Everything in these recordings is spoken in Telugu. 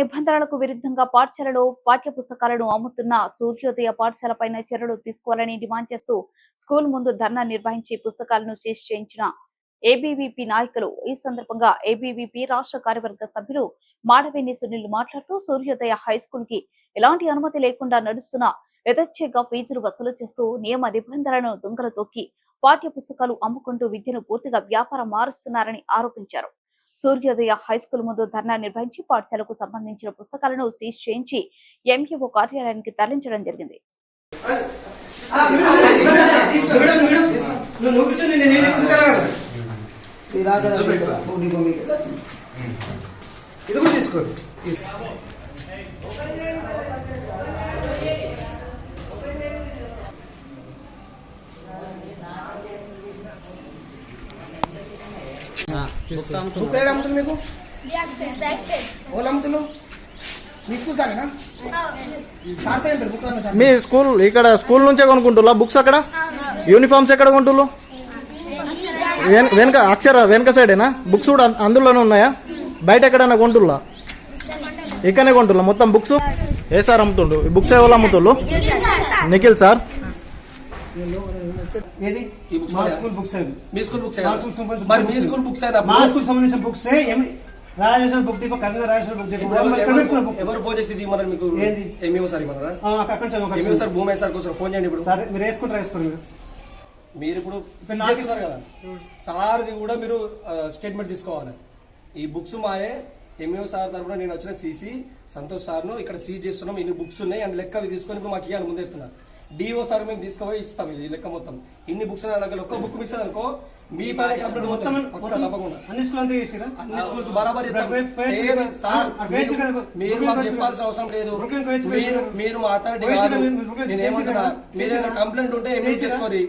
నిబంధనలకు విరుద్ధంగా పాఠశాలలో పాఠ్య పుస్తకాలను అమ్ముతున్న సూర్యోదయ పాఠశాల పైన చర్యలు తీసుకోవాలని డిమాండ్ చేస్తూ స్కూల్ ముందు ధర్నా నిర్వహించి పుస్తకాలను సీజ్ చేయించిన ఏబీవీపీ నాయకులు. ఈ సందర్భంగా ఏబీవీపీ రాష్ట్ర కార్యవర్గ సభ్యులు మాడవేని సునీల్ మాట్లాడుతూ సూర్యోదయ హై స్కూల్కి ఎలాంటి అనుమతి లేకుండా నడుస్తున్న యథచ్ఛగా ఫీజులు వసూలు చేస్తూ నియమ నిబంధనలను దొంగలు తొక్కి పాఠ్య పుస్తకాలు అమ్ముకుంటూ విద్యను పూర్తిగా వ్యాపారం మారుస్తున్నారని ఆరోపించారు. సూర్యోదయ హై స్కూల్ ముందు ధర్నా నిర్వహించి పాఠశాలకు సంబంధించిన పుస్తకాలను సీజ్ చేయించి ఎంఈఓ కార్యాలయానికి తరలించడం జరిగింది. కూర్చొని నేను ఏం చెప్తున్నాను శ్రీరాజన భూమి భూమికి వచ్చింది ఇది కూడా తీసుకో బుక్ ఏడు అమ్ముతుంది మీకు? అమ్ముతున్నావు? మీ స్కూల్ సారేనా మీ స్కూల్ ఇక్కడ స్కూల్ నుంచే కొనుక్కుంటున్నా బుక్స్ అక్కడ? యూనిఫామ్స్ ఎక్కడ కొంటుళ్ళు వెన- వెనక అక్షర వెనక సైడేనా బుక్స్ కూడా అందులోనే ఉన్నాయా? బయట ఎక్కడైనా కొంటుల్లా ఇక్కడనే కొంటుల్లా మొత్తం బుక్స్ ఏ సార్ అమ్ముతుండు ఈ బుక్స్ ఎవరు అమ్ముతుండ్రు? నిఖిల్ సార్? ఏది? మా? స్కూల్ బుక్స్ మీ స్కూల్ బుక్స్ మా స్కూల్ సంబంధించిన మరి మీ books. స్కూల్ బుక్స్ మా స్కూల్ సంబంధించిన books Rajeshwara book depot Rajeshwara depot ఎవరు ఫోన్ చేసి మీకు? ఎంఈఓ సార్ ఇవ్వమన్నారా ఆ, అక్కడ నుంచి ఒక ఎంఈఓ సార్? భూమి సార్ కోసం ఫోన్ చేయండి ఇప్పుడు. సరే మీరు వేసుకుంటారా వేసుకోండి మీరు. మీరు ఇప్పుడు కదా? సార్ది కూడా మీరు స్టేట్మెంట్ తీసుకోవాలి. ఈ బుక్స్ మాయే. ఎంఈఓ సార్ తరపున నేను వచ్చిన సీసీ సంతోష్ సార్ను ఇక్కడ సీజ్ చేస్తున్నాం. ఇన్ని బుక్స్ ఉన్నాయి. అండ్ లెక్క అవి తీసుకొని మాకు ఇవ్వాలి ముందే చెప్తున్నా. డిఓ సార్ మేము తీసుకుపోయి ఇస్తాం ఈ లెక్క మొత్తం. ఇన్ని బుక్స్ నా దగ్గర ఒక్క బుక్ మిస్ అనుకో మీ పైన కంప్లీట్ మొత్తం తప్పకుండా అన్ని స్కూల్ అంతా చేసిరా అన్ని స్కూల్స్ బరాబర్ మీరు- మాకు చెప్పాల్సిన అవసరం లేదు. మీరు మీరు మా అథారిటీ కాదు నేను? ఏమంటున్నా? కంప్లైంట్ ఉంటే చేసిరా? చేసుకోరి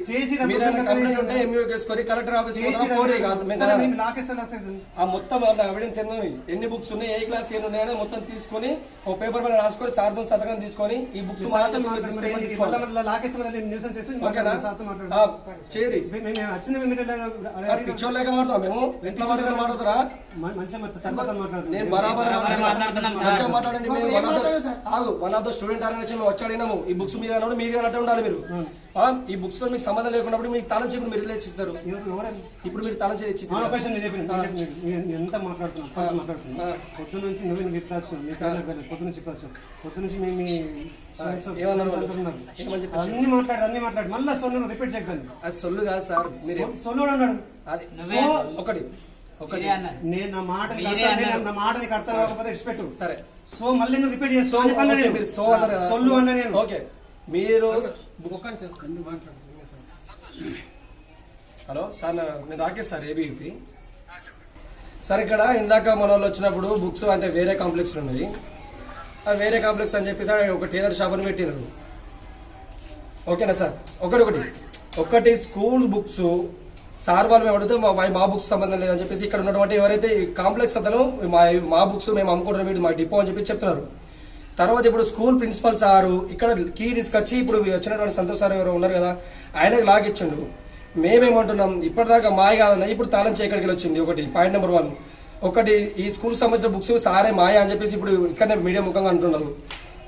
బ్రూక్లిన్ కంప్లైంట్? ఉంటే ఎంఈఓ చేసుకోరి కలెక్టర్ ఆఫీస్? కోరి కాదు. ఆ మొత్తం ఎవిడెన్స్ ఎన్ని ఎన్ని బుక్స్ ఉన్నాయి ఏ క్లాస్ ఎన్ని ఉన్నాయని మొత్తం తీసుకొని ఒక పేపర్ మీద రాసుకొని సార్థం శతకం తీసుకొని ఈ బుక్స్ చేరి మేము- వచ్చింది. పిచ్చోళ్ళు మాట్లాడుతాం మేము? ఇంట్లో మాట్లాడుతూ మాట్లాడుతారా? మ- మంచిగా మాట్లాడు. తర్వాత మాట్లాడండి. నేను బరాబర్ మంచిగా మాట్లాడండి మీరు. వన్ ఆఫ్ ద ఆగు one of the student organization మేము వచ్చి అడిగినాము ఈ బుక్స్ మీద అన్నట్టు ఉండాలి మీరు. ఈ బుక్స్తో మీకు సంబంధం లేకున్నప్పుడు మీకు తాళం చెప్పి మీరు ఎవరండి? ఇప్పుడు మీరు తాళం ఎంత మాట్లాడుతున్నా? కొంచెం మాట్లాడుతున్నా. ఆ. పొద్దు నుంచి నువ్వు నువ్వు చెప్పాల్సిన మీ. పొద్దు నుంచి చెప్పాల్సిన పొద్దు నుంచి మీ మీ friends, ఏమన్నారు friends వాళ్ళు? అందరూ ఉన్నారు. ఏమని చెప్పారు? అన్ని మాట్లాడు అన్ని మాట్లాడు. మళ్ళీ సొల్లు రిపీట్ చేయకండి అది సొల్లు కాదు సార్ మీరు సొల్లు అన్నాడు. అది సో ఒకటి ఒకటి. నేను నా మాట నీకు అర్థం- నేను నా మాట నీకు అర్థం కాకపోతే ఇచ్చిపెట్టు. సరే. సో మళ్ళీ నువ్వు రిపీట్. సొల్లు అన్నా నేను. ఓకే. మీరు హలో సార్ నేను రాకేష్ సార్ ఏబీపీ సార్ ఇక్కడ ఇందాక మన వాళ్ళు వచ్చినప్పుడు బుక్స్ అంటే వేరే కాంప్లెక్స్ ఉన్నాయి. ఆ వేరే కాంప్లెక్స్ అని చెప్పేసి ఆడ ఒక టైలర్ షాప్ అని పెట్టినారు. ఓకేనా సార్? ఒకటి ఒకటి. ఒకటి స్కూల్ బుక్స్. సార్ వాళ్ళు మేము అడిగితే మా మా బుక్స్ సంబంధం లేదని చెప్పేసి ఇక్కడ ఉన్నటువంటి ఎవరైతే ఈ కాంప్లెక్స్ అతను మా మా బుక్స్ మేము అమ్ముకుంటున్నాం మా డిపో అని చెప్పి చెప్తున్నారు. తర్వాత ఇప్పుడు స్కూల్ ప్రిన్సిపల్ సారు ఇక్కడ కీ తీసుకొచ్చి ఇప్పుడు వచ్చినటువంటి సంతోష్ సార్ ఎవరు ఉన్నారు కదా ఆయనకు లాగ్ ఇచ్చిండు మేమేమంటున్నాం ఇప్పటిదాకా మాయ కాదన్న ఇప్పుడు తాళం చేయకడికి వచ్చింది ఒకటి పాయింట్ నెంబర్ వన్. ఒకటి ఈ స్కూల్ సంబంధించిన బుక్స్ సారే మాయ అని చెప్పేసి ఇప్పుడు ఇక్కడనే మీడియా ముఖంగా అంటున్నారు.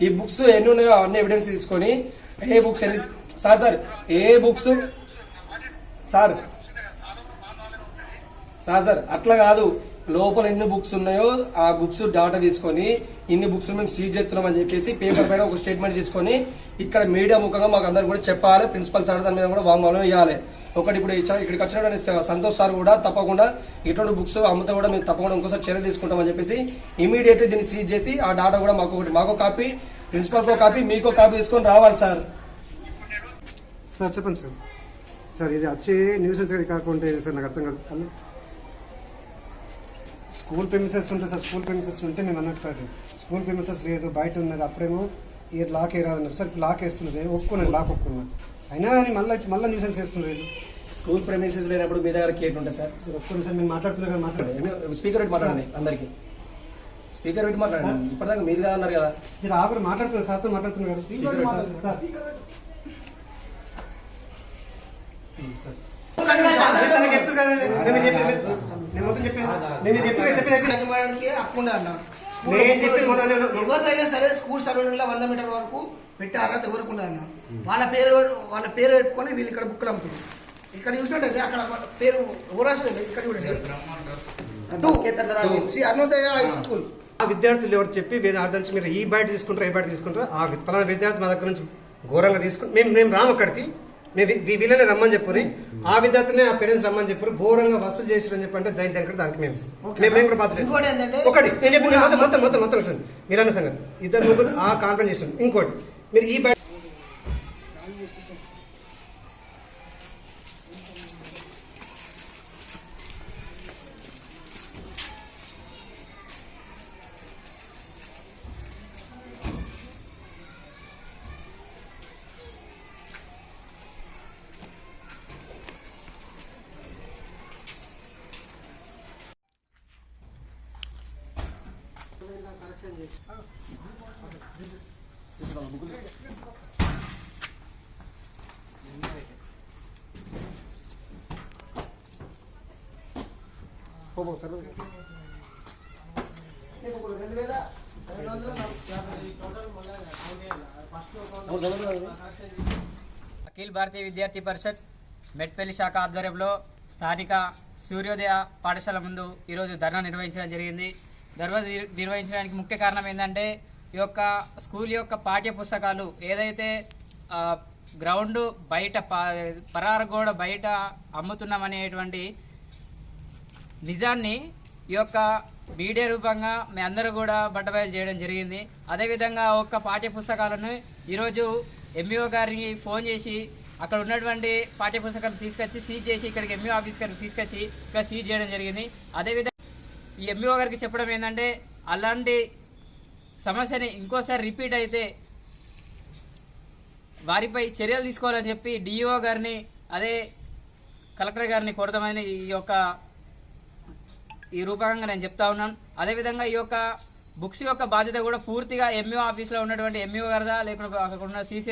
ఈ బుక్స్ ఎన్ని ఉన్నాయో అన్ని ఎవిడెన్స్ తీసుకొని ఏ బుక్స్ ఎన్ని సార్ సార్ ఏ బుక్స్? సార్ సార్ సార్ అట్లా కాదు. లోపల ఎన్ని బుక్స్ ఉన్నాయో ఆ బుక్స్ డాటా తీసుకొని ఇన్ని బుక్స్ మేము సీజ్ చేస్తున్నాం అని చెప్పేసి పేపర్ పైన ఒక స్టేట్మెంట్ తీసుకొని ఇక్కడ మీడియా ముఖంగా మాకు అందరు కూడా చెప్పాలి. ప్రిన్సిపల్ సార్ దాని మీద కూడా వాంగ్మూలం ఇవ్వాలి ఒకటి ఇప్పుడు ఇక్కడికి వచ్చినటువంటి స- సంతోష్ సార్ కూడా తప్పకుండా ఇటువంటి బుక్స్ అమ్ముతా కూడా మేము తప్పకుండా ఇంకోసారి చర్య తీసుకుంటామని చెప్పేసి ఇమీడియట్లీ దీన్ని సీజ్ చేసి ఆ డాటా కూడా మాకు ఒకటి మాకు కాపీ ప్రిన్సిపల్ కాపీ మీకు కాపీ తీసుకొని రావాలి సార్. సార్ చెప్పండి సార్. సార్ ఇది వచ్చి న్యూసెన్స్ కాకుండా సార్? నాకు అర్థం కాదు. స్కూల్ ప్రెమిసెస్ ఉంటే సార్ స్కూల్ ప్రెమిసెస్ ఉంటే మేము అన్నట్టు కాదు. స్కూల్ ప్రెమిసెస్ లేదు బయట ఉన్నది అప్పుడేమో ఈ లాక్ ఏ రాదన్నారు. సార్ లాక్ వేస్తున్నది ఒప్పుకున్నాను లాక్ ఒప్పుకున్నాను. అయినా అని మళ్ళీ మళ్ళీ న్యూసెన్స్ చేస్తున్నారు స్కూల్ ప్రెమిసెస్ లేనప్పుడు మీ దగ్గర కేట్ ఉంటుంది సార్? ఒప్పుకున్నాను సార్ మేము మాట్లాడుతున్నా కదా మాట్లాడండి. స్పీకర్ పెట్టి మాట్లాడండి అందరికి. స్పీకర్ పెట్టి మాట్లాడండి. ఇప్పటిదాకా మీరు కదా అన్నారు కదా. జర ఆగురు మాట్లాడుతున్నారు సార్తో మాట్లాడుతున్నారు స్పీకర్ సార్, సార్. నేను కదా, నేను చెప్పి- మొత్తం చెప్పాను నేను చెప్పి చెప్పి చెప్పి యాజమాన్యానికి హక్కు ఉండే అన్న. స్కూల్ నేను చెప్పేది మొదలు ఎవరికైనా సరే స్కూల్ సరౌండింగ్లో వంద మీటర్ల వరకు పెట్టే అర్హత ఎవరికి ఉండదన్న వాళ్ళ పేరు వాళ్ళ పేరు పెట్టుకొని వీళ్ళు ఇక్కడ బుక్కులు అమ్ముతున్నారు ఇక్కడ చూసినట్టయితే అక్కడ పేరు ఎవరు రాసలేదు ఇక్కడ చూడండి. Shri Arunodaya high school. ఆ విద్యార్థులు ఎవరు చెప్పి వేరే అర్థం నుంచి మీరు ఈ బయట తీసుకుంటారా ఈ బయట తీసుకుంటారా ఆ పలానా విద్యార్థి మా దగ్గర నుంచి ఘోరంగా తీసుకుని మేము మేము రాము అక్కడికి. మేము వీళ్ళనే రమ్మని చెప్పి ఆ విద్యార్థులనే ఆ పేరెంట్స్ రమ్మని చెప్పారు ఘోరంగా వసూలు చేసారని చెప్పి అంటే దాని దగ్గర దానికి మేము. మేము కూడా ఒకటి నేను చెప్పిన మొత్తం మొత్తం మొత్తం వస్తుంది మీరన్న సంగతి ఇద్దరు ముగ్గురు ఆ చేస్తుంది ఇంకోటి మీరు ఈ బయట రెండు వేల రెండు వందల అఖిల్ భారతీయ విద్యార్థి పరిషత్ మెట్పల్లి శాఖ ఆధ్వర్యంలో స్థానిక సూర్యోదయ పాఠశాల ముందు ఈరోజు ధర్నా నిర్వహించడం జరిగింది. ధర్నా నిర్వహించడానికి ముఖ్య కారణం ఏంటంటే ఈ యొక్క స్కూల్ యొక్క పాఠ్య పుస్తకాలు ఏదైతే గ్రౌండ్ బయట పరారగోడ బయట అమ్ముతున్నామనేటువంటి నిజాన్ని ఈ యొక్క మీడియా రూపంగా మీ అందరూ కూడా బట్టబయలు చేయడం జరిగింది. అదేవిధంగా ఒక్క పాఠ్య పుస్తకాలను ఈరోజు ఎంఈఓ గారిని ఫోన్ చేసి అక్కడ ఉన్నటువంటి పాఠ్య పుస్తకాలు తీసుకొచ్చి సీజ్ చేసి ఇక్కడికి ఎంఈఓ ఆఫీస్ గారికి తీసుకొచ్చి ఇక్కడ సీజ్ చేయడం జరిగింది. అదేవిధంగా ఈ ఎంఈఓ గారికి చెప్పడం ఏంటంటే అలాంటి సమస్యని ఇంకోసారి రిపీట్ అయితే వారిపై చర్యలు తీసుకోవాలని చెప్పి డిఈఓ గారిని అదే కలెక్టర్ గారిని కోరదామని ఈ యొక్క ఈ రూపకంగా నేను చెప్తా ఉన్నాను అదేవిధంగా ఈ యొక్క బుక్స్ యొక్క బాధ్యత కూడా పూర్తిగా ఎంఈఓ ఆఫీస్లో ఉన్నటువంటి ఎంఈఓ గారిదా లేకుంటే అక్కడ ఉన్న సీసీ